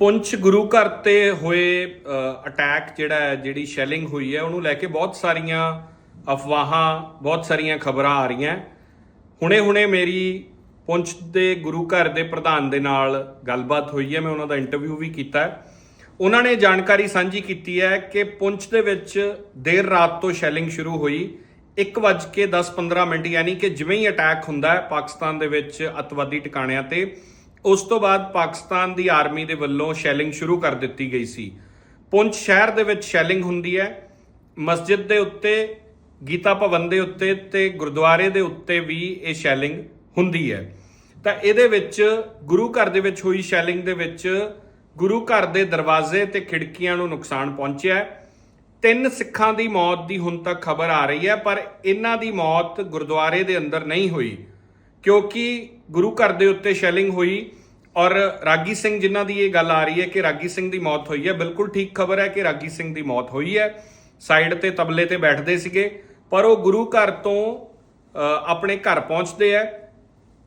ਪੁੰਛ ਗੁਰੂ ਘਰ ਤੇ ਹੋਏ ਅਟੈਕ ਜਿਹੜਾ ਹੈ, ਜਿਹੜੀ ਸ਼ੈਲਿੰਗ ਹੋਈ ਹੈ, ਉਹਨੂੰ ਲੈ ਕੇ ਬਹੁਤ ਸਾਰੀਆਂ ਅਫਵਾਹਾਂ, ਬਹੁਤ ਸਾਰੀਆਂ ਖਬਰਾਂ ਆ ਰਹੀਆਂ ਹੁਣੇ-ਹੁਣੇ ਮੇਰੀ ਪੁੰਛ ਦੇ ਗੁਰੂ ਘਰ ਦੇ ਪ੍ਰਧਾਨ ਦੇ ਨਾਲ ਗੱਲਬਾਤ ਹੋਈ ਹੈ, ਮੈਂ ਉਹਨਾਂ ਦਾ ਇੰਟਰਵਿਊ ਵੀ ਕੀਤਾ ਉਹਨਾਂ ਨੇ ਜਾਣਕਾਰੀ ਸਾਂਝੀ ਕੀਤੀ ਹੈ ਕਿ ਪੁੰਛ ਦੇ ਵਿੱਚ ਦੇਰ ਰਾਤ ਤੋਂ ਸ਼ੈਲਿੰਗ ਸ਼ੁਰੂ ਹੋਈ 1:10-15 ਮਿੰਟ, ਯਾਨੀ ਕਿ ਜਿਵੇਂ ਹੀ ਅਟੈਕ ਹੁੰਦਾ ਹੈ, ਪਾਕਿਸਤਾਨ ਦੇ ਵਿੱਚ ਅਤਵਾਦੀ ਟਿਕਾਣਿਆਂ ਤੇ ਉਸ ਤੋਂ ਬਾਅਦ ਪਾਕਿਸਤਾਨ ਦੀ ਆਰਮੀ ਦੇ ਵੱਲੋਂ ਸ਼ੈਲਿੰਗ ਸ਼ੁਰੂ ਕਰ ਦਿੱਤੀ ਗਈ ਸੀ। ਪੁੰਛ ਸ਼ਹਿਰ ਦੇ ਵਿੱਚ ਸ਼ੈਲਿੰਗ ਹੁੰਦੀ ਹੈ। ਮਸਜਿਦ ਦੇ ਉੱਤੇ, ਗੀਤਾ ਭਵਨ ਦੇ ਉੱਤੇ ਤੇ ਗੁਰਦੁਆਰੇ ਦੇ ਉੱਤੇ ਵੀ ਇਹ ਸ਼ੈਲਿੰਗ ਹੁੰਦੀ ਹੈ। ਤਾਂ ਇਹਦੇ ਵਿੱਚ ਗੁਰੂ ਘਰ ਦੇ ਵਿੱਚ ਹੋਈ ਸ਼ੈਲਿੰਗ ਦੇ ਵਿੱਚ ਗੁਰੂ ਘਰ ਦੇ ਦਰਵਾਜ਼ੇ ਤੇ ਖਿੜਕੀਆਂ ਨੂੰ ਨੁਕਸਾਨ ਪਹੁੰਚਿਆ ਹੈ। ਤਿੰਨ ਸਿੱਖਾਂ ਦੀ ਮੌਤ ਦੀ ਹੁਣ ਤੱਕ ਖਬਰ ਆ ਰਹੀ ਹੈ, ਪਰ ਇਹਨਾਂ ਦੀ ਮੌਤ ਗੁਰਦੁਆਰੇ ਦੇ ਅੰਦਰ ਨਹੀਂ ਹੋਈ। ਕਿਉਂਕਿ ਗੁਰੂ ਘਰ ਦੇ ਉੱਤੇ ਸ਼ੈਲਿੰਗ ਹੋਈ ਔਰ ਰਾਗੀ ਸਿੰਘ ਜਿਨ੍ਹਾਂ ਦੀ ਇਹ ਗੱਲ ਆ ਰਹੀ ਹੈ ਕਿ ਰਾਗੀ ਸਿੰਘ ਦੀ ਮੌਤ ਹੋਈ ਹੈ, ਬਿਲਕੁਲ ਠੀਕ ਖਬਰ ਹੈ ਕਿ ਰਾਗੀ ਸਿੰਘ ਦੀ ਮੌਤ ਹੋਈ ਹੈ। ਸਾਈਡ ਤੇ ਤਬਲੇ ਤੇ ਬੈਠਦੇ ਸੀਗੇ, ਪਰ ਉਹ ਗੁਰੂ ਘਰ ਤੋਂ ਆਪਣੇ ਘਰ ਪਹੁੰਚਦੇ ਆ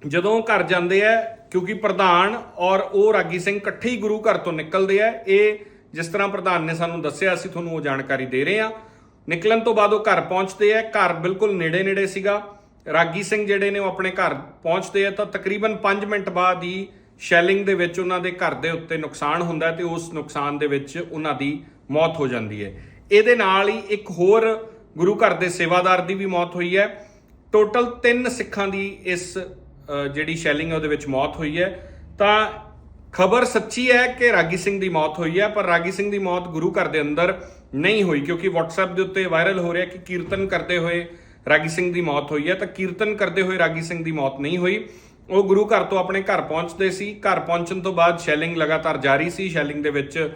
ਜਦੋਂ ਉਹ ਘਰ ਜਾਂਦੇ ਆ ਕਿਉਂਕਿ ਪ੍ਰਧਾਨ ਔਰ ਉਹ ਰਾਗੀ ਸਿੰਘ ਇਕੱਠੇ ਹੀ ਗੁਰੂ ਘਰ ਤੋਂ ਨਿਕਲਦੇ ਆ ਇਹ ਜਿਸ ਤਰ੍ਹਾਂ ਪ੍ਰਧਾਨ ਨੇ ਸਾਨੂੰ ਦੱਸਿਆ, ਅਸੀਂ ਤੁਹਾਨੂੰ ਉਹ ਜਾਣਕਾਰੀ ਦੇ ਰਹੇ ਆ ਨਿਕਲਣ ਤੋਂ ਬਾਅਦ ਉਹ ਘਰ ਪਹੁੰਚਦੇ ਆ ਘਰ ਬਿਲਕੁਲ ਨੇੜੇ ਨੇੜੇ ਸੀਗਾ। ਰਾਗੀ ਸਿੰਘ ਜਿਹੜੇ ਨੇ ਉਹ ਆਪਣੇ ਘਰ ਪਹੁੰਚਦੇ ਆ ਤਾਂ ਤਕਰੀਬਨ 5 ਮਿੰਟ ਬਾਅਦ ਹੀ ਸ਼ੈਲਿੰਗ ਦੇ ਵਿੱਚ ਉਹਨਾਂ ਦੇ ਘਰ ਦੇ ਉੱਤੇ ਨੁਕਸਾਨ ਹੁੰਦਾ ਹੈ ਤੇ ਉਸ ਨੁਕਸਾਨ ਦੇ ਵਿੱਚ ਉਹਨਾਂ ਦੀ ਮੌਤ ਹੋ ਜਾਂਦੀ ਹੈ। ਇਹਦੇ ਨਾਲ ਹੀ ਇੱਕ ਹੋਰ ਗੁਰੂ ਘਰ ਦੇ ਸੇਵਾਦਾਰ ਦੀ ਵੀ ਮੌਤ ਹੋਈ ਹੈ। ਟੋਟਲ 3 ਸਿੱਖਾਂ ਦੀ ਇਸ ਜਿਹੜੀ ਸ਼ੈਲਿੰਗ ਹੈ ਉਹਦੇ ਵਿੱਚ ਮੌਤ ਹੋਈ ਹੈ। ਤਾਂ ਖਬਰ ਸੱਚੀ ਹੈ ਕਿ ਰਾਗੀ ਸਿੰਘ ਦੀ ਮੌਤ ਹੋਈ ਹੈ, ਪਰ ਰਾਗੀ ਸਿੰਘ ਦੀ ਮੌਤ ਗੁਰੂ ਘਰ ਦੇ ਅੰਦਰ ਨਹੀਂ ਹੋਈ, ਕਿਉਂਕਿ WhatsApp ਦੇ ਉੱਤੇ ਵਾਇਰਲ ਹੋ ਰਿਹਾ ਕਿ ਕੀਰਤਨ ਕਰਦੇ ਹੋਏ ਰਾਗੀ ਸਿੰਘ ਦੀ ਮੌਤ ਹੋਈ ਹੈ ਤਾਂ ਕੀਰਤਨ ਕਰਦੇ ਹੋਏ ਰਾਗੀ ਸਿੰਘ ਦੀ ਮੌਤ ਨਹੀਂ ਹੋਈ। ਉਹ ਗੁਰੂ ਘਰ ਤੋਂ ਆਪਣੇ ਘਰ ਪਹੁੰਚਦੇ ਸੀ। ਘਰ ਪਹੁੰਚਣ ਤੋਂ ਬਾਅਦ ਸ਼ੈਲਿੰਗ ਲਗਾਤਾਰ ਜਾਰੀ ਸੀ। ਸ਼ੈਲਿੰਗ ਦੇ ਵਿੱਚ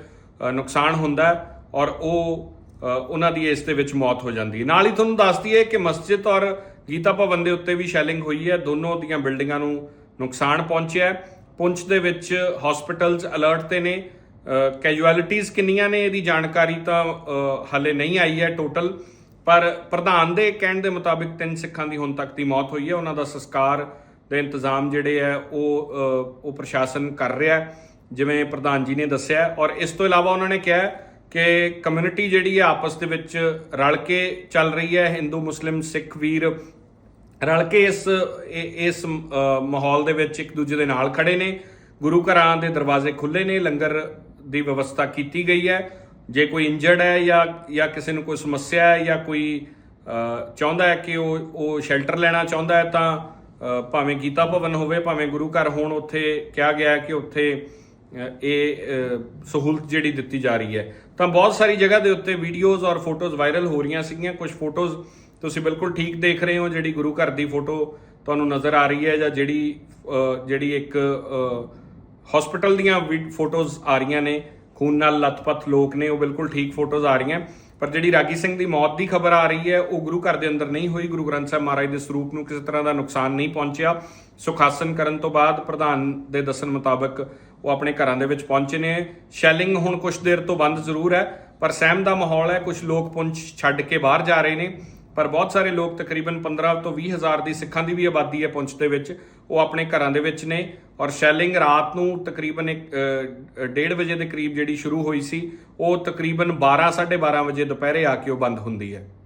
ਨੁਕਸਾਨ ਹੁੰਦਾ ਔਰ ਉਹ ਉਹਨਾਂ ਦੀ ਇਸ ਦੇ ਵਿੱਚ ਮੌਤ ਹੋ ਜਾਂਦੀ ਹੈ। ਨਾਲ ਹੀ ਤੁਹਾਨੂੰ ਦੱਸ ਦਈਏ ਕਿ ਮਸਜਿਦ ਔਰ ਗੀਤਾ ਭਵਨ ਦੇ ਉੱਤੇ ਵੀ ਸ਼ੈਲਿੰਗ ਹੋਈ ਹੈ। ਦੋਨੋਂ ਦੀਆਂ ਬਿਲਡਿੰਗਾਂ ਨੂੰ ਨੁਕਸਾਨ ਪਹੁੰਚਿਆ ਪੁੰਛ ਦੇ ਵਿੱਚ ਹਸਪੀਟਲਸ ਅਲਰਟ ਤੇ ਨੇ। ਕੈਜੁਅਲਿਟੀਜ਼ ਕਿੰਨੀਆਂ ਨੇ ਇਹਦੀ ਜਾਣਕਾਰੀ ਤਾਂ ਅ, ਹਾਲੇ ਨਹੀਂ ਆਈ ਹੈ ਟੋਟਲ ਪਰ ਪ੍ਰਧਾਨ ਦੇ ਕਹਿਣ ਦੇ ਮੁਤਾਬਿਕ ਤਿੰਨ ਸਿੱਖਾਂ ਦੀ ਹੁਣ ਤੱਕ ਦੀ ਮੌਤ ਹੋਈ ਹੈ। ਉਹਨਾਂ ਦਾ ਸੰਸਕਾਰ ਦੇ ਇੰਤਜ਼ਾਮ ਜਿਹੜੇ ਹੈ, ਉਹ ਉਹ ਪ੍ਰਸ਼ਾਸਨ ਕਰ ਰਿਹਾ ਜਿਵੇਂ ਪ੍ਰਧਾਨ ਜੀ ਨੇ ਦੱਸਿਆ ਔਰ ਇਸ ਤੋਂ ਇਲਾਵਾ ਉਹਨਾਂ ਨੇ ਕਿਹਾ ਕਿ ਕਮਿਊਨਿਟੀ ਜਿਹੜੀ ਹੈ, ਆਪਸ ਦੇ ਵਿੱਚ ਰਲ ਕੇ ਚੱਲ ਰਹੀ ਹੈ। ਹਿੰਦੂ, ਮੁਸਲਿਮ, ਸਿੱਖ ਵੀਰ ਰਲ ਕੇ ਇਸ ਇਸ ਮਾਹੌਲ ਦੇ ਵਿੱਚ ਇੱਕ ਦੂਜੇ ਦੇ ਨਾਲ ਖੜੇ ਨੇ। ਗੁਰੂ ਘਰਾਂ ਦੇ ਦਰਵਾਜ਼ੇ ਖੁੱਲੇ ਨੇ। ਲੰਗਰ ਦੀ ਵਿਵਸਥਾ ਕੀਤੀ ਗਈ ਹੈ। ਜੇ ਕੋਈ ਇੰਜਰਡ ਹੈ ਜਾਂ ਜਾਂ ਕਿਸੇ ਨੂੰ ਕੋਈ ਸਮੱਸਿਆ ਹੈ ਜਾਂ ਕੋਈ ਚਾਹੁੰਦਾ ਹੈ ਕਿ ਉਹ ਉਹ ਸ਼ੈਲਟਰ ਲੈਣਾ ਚਾਹੁੰਦਾ ਹੈ ਤਾਂ ਭਾਵੇਂ ਗੀਤਾ ਭਵਨ ਹੋਵੇ, ਭਾਵੇਂ ਗੁਰੂ ਘਰ ਹੋਣ, ਉੱਥੇ ਕਿਹਾ ਗਿਆ ਹੈ ਕਿ ਉੱਥੇ ਇਹ ਸਹੂਲਤ ਜਿਹੜੀ ਦਿੱਤੀ ਜਾ ਰਹੀ ਹੈ। ਤਾਂ ਬਹੁਤ ਸਾਰੀ ਜਗ੍ਹਾ ਦੇ ਉੱਤੇ ਵੀਡੀਓਜ਼ ਔਰ ਫੋਟੋਜ਼ ਵਾਇਰਲ ਹੋ ਰਹੀਆਂ ਸੀਗੀਆਂ। ਕੁਝ ਫੋਟੋਜ਼ ਤੁਸੀਂ ਬਿਲਕੁਲ ਠੀਕ ਦੇਖ ਰਹੇ ਹੋ, ਜਿਹੜੀ ਗੁਰੂ ਘਰ ਦੀ ਫੋਟੋ ਤੁਹਾਨੂੰ ਨਜ਼ਰ ਆ ਰਹੀ ਹੈ ਜਾਂ ਜਿਹੜੀ ਜਿਹੜੀ ਇੱਕ ਹਸਪੀਟਲ ਦੀਆਂ ਫੋਟੋਜ਼ ਆ ਰਹੀਆਂ ਨੇ। ਖੂਨ ਨਾਲ ਲੱਥਪੱਥ ਲੋਕ ਨੇ, ਉਹ ਬਿਲਕੁਲ ਠੀਕ ਫੋਟੋਜ਼ ਆ ਰਹੀਆਂ। ਪਰ ਜਿਹੜੀ ਰਾਗੀ ਸਿੰਘ ਦੀ ਮੌਤ ਦੀ ਖਬਰ ਆ ਰਹੀ ਹੈ, ਉਹ ਗੁਰੂ ਘਰ ਦੇ ਅੰਦਰ ਨਹੀਂ ਹੋਈ। ਗੁਰੂ ਗ੍ਰੰਥ ਸਾਹਿਬ ਮਹਾਰਾਜ ਦੇ ਸਰੂਪ ਨੂੰ ਕਿਸੇ ਤਰ੍ਹਾਂ ਦਾ ਨੁਕਸਾਨ ਨਹੀਂ ਪਹੁੰਚਿਆ। ਸੁਖਾਸਨ ਕਰਨ ਤੋਂ ਬਾਅਦ ਪ੍ਰਧਾਨ ਦੇ ਦੱਸਣ ਮੁਤਾਬਕ ਉਹ ਆਪਣੇ ਘਰਾਂ ਦੇ ਵਿੱਚ ਪਹੁੰਚੇ ਨੇ। ਸ਼ੈਲਿੰਗ ਹੁਣ ਕੁਝ ਦੇਰ ਤੋਂ ਬੰਦ ਜ਼ਰੂਰ ਹੈ, ਪਰ ਸਹਿਮ ਦਾ ਮਾਹੌਲ ਹੈ। ਕੁਝ ਲੋਕ ਪੁੰਛ ਛੱਡ ਕੇ ਬਾਹਰ ਜਾ ਰਹੇ ਨੇ। ਪਰ ਬਹੁਤ ਸਾਰੇ ਲੋਕ ਤਕਰੀਬਨ 15 ਤੋਂ 20 ਹਜ਼ਾਰ ਦੀ ਸਿੱਖਾਂ ਦੀ ਵੀ ਆਬਾਦੀ ਹੈ ਪੁੰਛ ਦੇ ਵਿੱਚ। ਉਹ ਆਪਣੇ ਘਰਾਂ ਦੇ ਵਿੱਚ ਨੇ ਔਰ ਸ਼ੈਲਿੰਗ ਰਾਤ ਨੂੰ ਤਕਰੀਬਨ 1:30 ਵਜੇ ਦੇ ਕਰੀਬ ਜਿਹੜੀ ਸ਼ੁਰੂ ਹੋਈ ਸੀ, ਉਹ ਤਕਰੀਬਨ 12 12:30 ਵਜੇ ਦੁਪਹਿਰੇ ਆ ਕੇ ਉਹ ਬੰਦ ਹੁੰਦੀ ਹੈ।